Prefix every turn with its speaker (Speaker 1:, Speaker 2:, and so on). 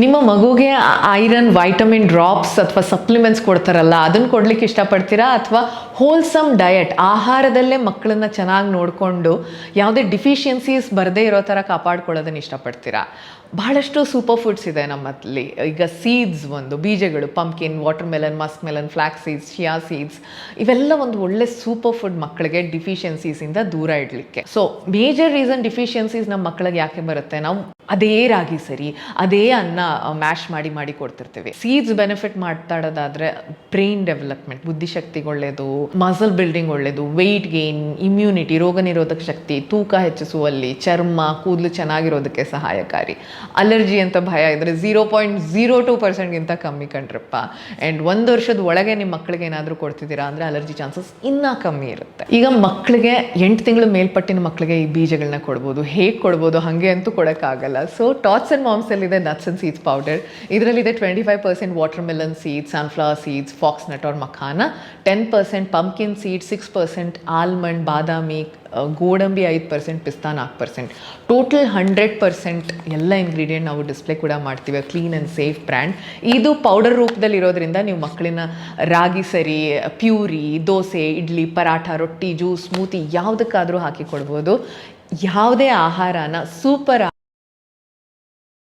Speaker 1: ನಿಮ್ಮ ಮಗುಗೆ iron vitamin drops ಅಥವಾ ಸಪ್ಲಿಮೆಂಟ್ಸ್ ಕೊಡ್ತಾರಲ್ಲ, ಅದನ್ನು ಕೊಡ್ಲಿಕ್ಕೆ ಇಷ್ಟಪಡ್ತೀರಾ? ಅಥವಾ ಹೋಲ್ಸಮ್ ಡಯಟ್ ಆಹಾರದಲ್ಲೇ ಮಕ್ಕಳನ್ನ ಚೆನ್ನಾಗಿ ನೋಡಿಕೊಂಡು ಯಾವುದೇ ಡಿಫಿಷಿಯನ್ಸೀಸ್ ಬರದೇ ಇರೋ ಥರ ಕಾಪಾಡ್ಕೊಳ್ಳೋದನ್ನು ಇಷ್ಟಪಡ್ತೀರಾ? ಬಹಳಷ್ಟು ಸೂಪರ್ ಫುಡ್ಸ್ ಇದೆ ನಮ್ಮಲ್ಲಿ. ಈಗ ಸೀಡ್ಸ್ ಒಂದು, ಬೀಜಗಳು pumpkin watermelon muskmelon flax seeds chia seeds ಇವೆಲ್ಲ ಒಂದು ಒಳ್ಳೆ ಸೂಪರ್ ಫುಡ್ ಮಕ್ಕಳಿಗೆ ಡಿಫಿಷಿಯನ್ಸೀಸಿಂದ ದೂರ ಇಡಲಿಕ್ಕೆ. ಸೊ ಮೇಜರ್ ರೀಸನ್ ಡಿಫಿಷಿಯನ್ಸೀಸ್ ನಮ್ಮ ಮಕ್ಕಳಿಗೆ ಯಾಕೆ ಬರುತ್ತೆ? ನಾವು ಅದೇ ರಾಗಿ ಸರಿ, ಅದೇ ಅನ್ನ ಮ್ಯಾಶ್ ಮಾಡಿ ಮಾಡಿ ಕೊಡ್ತಿರ್ತೀವಿ. ಸೀಡ್ಸ್ ಬೆನಿಫಿಟ್ ಮಾತಾಡೋದಾದರೆ ಬ್ರೈನ್ ಡೆವಲಪ್ಮೆಂಟ್ ಬುದ್ಧಿಶಕ್ತಿಗೆ ಒಳ್ಳೆಯದು ಮಸಲ್ ಬಿಲ್ಡಿಂಗ್ ಒಳ್ಳೆಯದು ವೆಯ್ಟ್ ಗೇನ್ ಇಮ್ಯುನಿಟಿ ರೋಗ ನಿರೋಧಕ ಶಕ್ತಿ, ತೂಕ ಹೆಚ್ಚಿಸುವಲ್ಲಿ, ಚರ್ಮ, ಕೂದಲು ಚೆನ್ನಾಗಿರೋದಕ್ಕೆ ಸಹಾಯಕಾರಿ. ಅಲರ್ಜಿ ಅಂತ ಭಯ ಇದ್ರೆ ಝೀರೋ ಪಾಯಿಂಟ್ ಝೀರೋ ಟು ಪರ್ಸೆಂಟ್ಗಿಂತ ಕಮ್ಮಿ ಕಂಡ್ರಪ್ಪ. ಆ್ಯಂಡ್ ಒಂದು ವರ್ಷದ ಒಳಗೆ ನಿಮ್ಮ ಮಕ್ಕಳಿಗೆ ಏನಾದರೂ ಕೊಡ್ತಿದ್ದೀರಾ ಅಂದರೆ ಅಲರ್ಜಿ ಚಾನ್ಸಸ್ ಇನ್ನೂ ಕಮ್ಮಿ ಇರುತ್ತೆ. ಈಗ ಮಕ್ಕಳಿಗೆ ಎಂಟು ತಿಂಗಳು ಮೇಲ್ಪಟ್ಟಿನ ಮಕ್ಕಳಿಗೆ ಈ ಬೀಜಗಳನ್ನ ಕೊಡ್ಬೋದು. ಹೇಗೆ ಕೊಡ್ಬೋದು? ಹಾಗೆ ಅಂತೂ ಕೊಡೋಕ್ಕಾಗಲ್ಲ. ಸೊ ಟಾಟ್ಸ್ ಆ್ಯಂಡ್ ಮಾಮ್ಸಲ್ಲಿದೆ ನಟ್ಸ್ ಆ್ಯಂಡ್ ಸೀಡ್ಸ್ ಪೌಡರ್ ಇದರಲ್ಲಿದೆ twenty five percent watermelon seeds sunflower seeds fox nut or makhana ten percent pumpkin seeds six percent almond ಬಾದಾಮಿ ಗೋಡಂಬಿ ಐದು ಪರ್ಸೆಂಟ್ ಪಿಸ್ತಾ ನಾಲ್ಕು ಪರ್ಸೆಂಟ್ ಟೋಟಲ್ ಹಂಡ್ರೆಡ್ ಪರ್ಸೆಂಟ್ ಎಲ್ಲ ಇಂಗ್ರೀಡಿಯೆಂಟ್ ನಾವು display ಕೂಡ ಮಾಡ್ತೀವಿ ಕ್ಲೀನ್ ಆ್ಯಂಡ್ ಸೇಫ್ ಬ್ರ್ಯಾಂಡ್ ಇದು ಪೌಡರ್ ರೂಪದಲ್ಲಿ ಇರೋದ್ರಿಂದ ನೀವು ಮಕ್ಕಳಿನ ರಾಗಿ ಸರಿ, ಪ್ಯೂರಿ, ದೋಸೆ, ಇಡ್ಲಿ, ಪರಾಠ, ರೊಟ್ಟಿ ಜ್ಯೂಸ್ ಸ್ಮೂತಿ ಯಾವುದಕ್ಕಾದರೂ ಹಾಕಿ ಕೊಡ್ಬೋದು. ಯಾವುದೇ ಆಹಾರನ ಸೂಪರ್